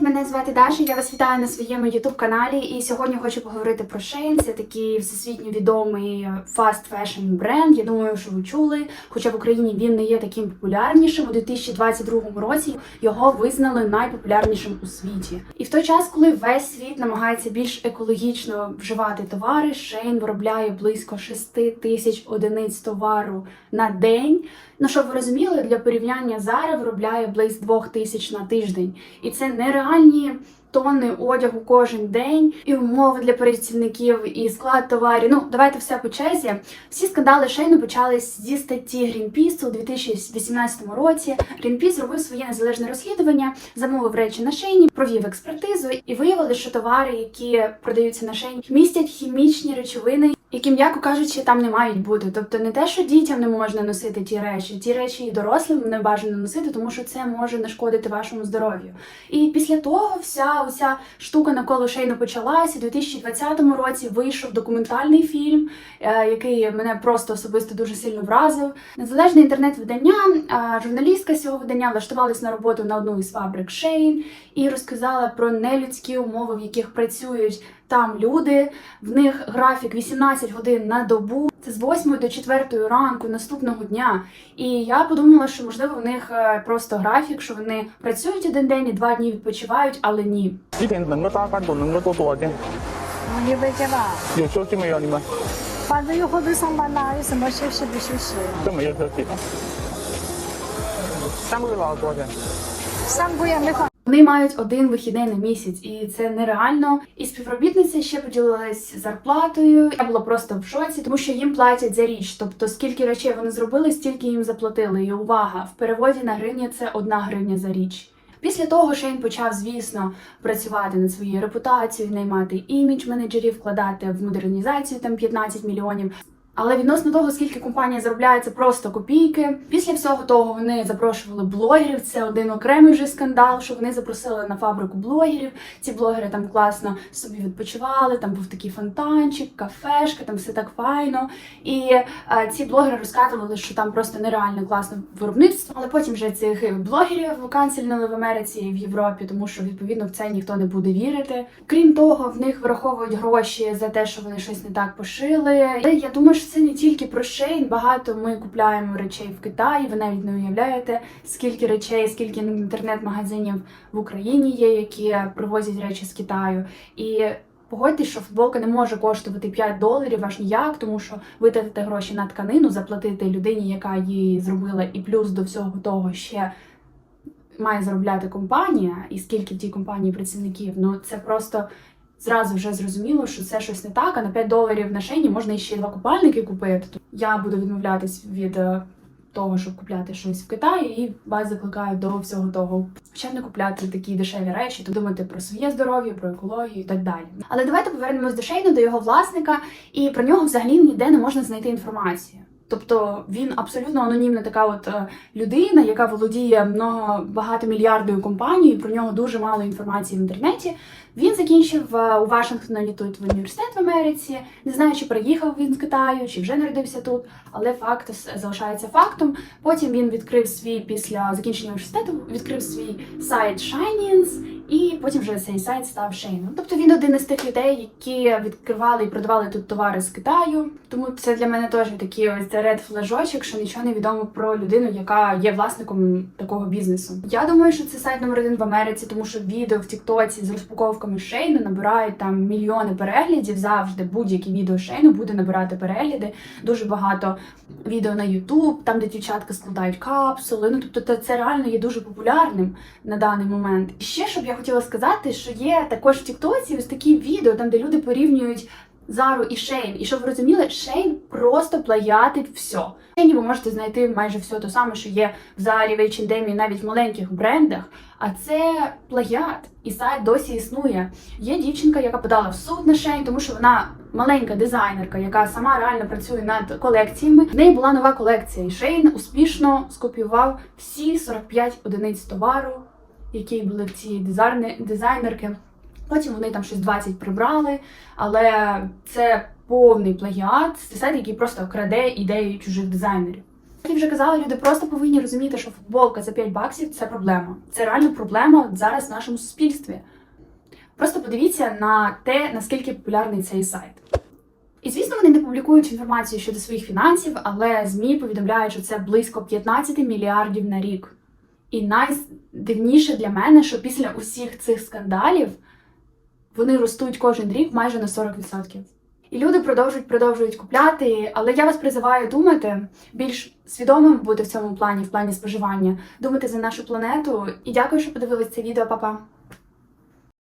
Мене звати Даша. Я вас вітаю на своєму youtube каналі. І сьогодні хочу поговорити про Shein. Це такий всесвітньо відомий fast fashion бренд. Я думаю, що ви чули. Хоча в Україні він не є таким популярнішим. У 2022 році його визнали найпопулярнішим у світі. І в той час, коли весь світ намагається більш екологічно вживати товари, Shein виробляє близько 6 тисяч одиниць товару на день. Ну, щоб ви розуміли, для порівняння Zara виробляє близько 2 тисяч на тиждень. І це нереальні тонни одягу кожен день, і умови для працівників, і склад товарів. Ну, давайте все по черзі. Всі скандали Шейну почались зі статті Greenpeace у 2018 році. Greenpeace зробив своє незалежне розслідування, замовив речі на Шейні, провів експертизу і виявили, що товари, які продаються на Шейні, містять хімічні речовини. Які, м'яко кажучи, там не мають бути. Тобто не те, що дітям не можна носити ті речі, ті речі і дорослим не бажано носити, тому що це може нашкодити вашому здоров'ю. І після того вся оця штука навколо шейну почалася. У 2020 році вийшов документальний фільм, е, який мене просто особисто дуже сильно вразив. Незалежне інтернет-видання, е, журналістка цього видання влаштувалась на роботу на одну із фабрик Шейн і розказала про нелюдські умови, в яких працюють там люди, в них графік 18 годин на добу. Це з 8 до 4 ранку наступного дня. І я подумала, що можливо в них е, просто графік, що вони працюють один день і два дні відпочивають, але ні. Сам я вони мають один вихідний на місяць, і це нереально. І співробітниця ще поділилась зарплатою. Я була просто в шоці, тому що їм платять за річ. Тобто, скільки речей вони зробили, стільки їм заплатили. І увага в переводі на гривні це одна гривня за річ. Після того Шейн почав, звісно, працювати над своєю репутацією, наймати імідж менеджерів, вкладати в модернізацію там 15 мільйонів. Але відносно того, скільки компанія заробляє, це просто копійки. Після всього того вони запрошували блогерів. Це один окремий вже скандал, що вони запросили на фабрику блогерів. Ці блогери там класно собі відпочивали. Там був такий фонтанчик, кафешка, там все так файно. І е, ці блогери розказували, що там просто нереально класне виробництво. Але потім вже цих блогерів канцельнили в Америці і в Європі, тому що відповідно в це ніхто не буде вірити. Крім того, в них враховують гроші за те, що вони щось не так пошили. Але я думаю, що це не тільки про шейн. Багато ми купляємо речей в Китаї. Ви навіть не уявляєте, скільки речей, скільки інтернет-магазинів в Україні є, які привозять речі з Китаю. І Погодьтесь, що футболка не може коштувати 5 доларів аж ніяк, тому що витратити гроші на тканину, заплатити людині, яка її зробила, і плюс до всього того ще має заробляти компанія, і скільки в тій компанії працівників. Ну це просто зразу вже зрозуміло, що це щось не так. А на 5 доларів на шейні можна іще два купальники купити. То я буду відмовлятись від е, того, щоб купляти щось в Китаї, і вас закликаю до всього того. Хоча не купляти такі дешеві речі, то думати про своє здоров'я, про екологію і так далі. Але давайте повернемось до Шейну, до його власника, і про нього взагалі ніде не можна знайти інформацію. Тобто він абсолютно анонімна така от е, людина, яка володіє много багатомільярдною компанією. Про нього дуже мало інформації в інтернеті. Він закінчив е, у Вашингтоні тут в університет в Америці. Не знаю, чи приїхав він з Китаю, чи вже народився тут, але факт залишається фактом. Потім він відкрив свій після закінчення університету, відкрив свій сайт Shinings, і потім вже цей сайт став Шейном. Тобто він один із тих людей, які відкривали і продавали тут товари з Китаю. Тому це для мене теж такий ось ред флажочок, що нічого не відомо про людину, яка є власником такого бізнесу. Я думаю, що це сайт номер один в Америці, тому що відео в Тіктоці з розпаковками Шейну набирають там мільйони переглядів. Завжди будь-яке відео Шейну буде набирати перегляди. Дуже багато відео на Ютуб, там де дівчатка складають капсули. Ну тобто це реально є дуже популярним на даний момент. Ще щоб я хотіла сказати, що є також в Тіктоці ось такі відео, там де люди порівнюють. Зару і Шейн. І щоб ви розуміли, Шейн просто плагіатить все. Шейні ви можете знайти майже все те саме, що є в Зарі, в H&M, навіть в маленьких брендах. А це плагіат, і сайт досі існує. Є дівчинка, яка подала в суд на Шейн, тому що вона маленька дизайнерка, яка сама реально працює над колекціями. В неї була нова колекція, і Шейн успішно скопіював всі 45 одиниць товару, які були в цій дизайне- дизайнерки. Потім вони там щось 20 прибрали, але це повний плагіат, це сайт, який просто краде ідеї чужих дизайнерів. Як я вже казала, люди просто повинні розуміти, що футболка за 5 баксів це проблема. Це реально проблема зараз в нашому суспільстві. Просто подивіться на те, наскільки популярний цей сайт. І звісно, вони не публікують інформацію щодо своїх фінансів, але ЗМІ повідомляють, що це близько 15 мільярдів на рік. І найдивніше для мене, що після усіх цих скандалів вони ростуть кожен рік майже на 40%. І люди продовжують продовжують купляти, але я вас призиваю думати більш свідомим бути в цьому плані, в плані споживання, думати за нашу планету. І дякую, що подивились це відео, Па-па!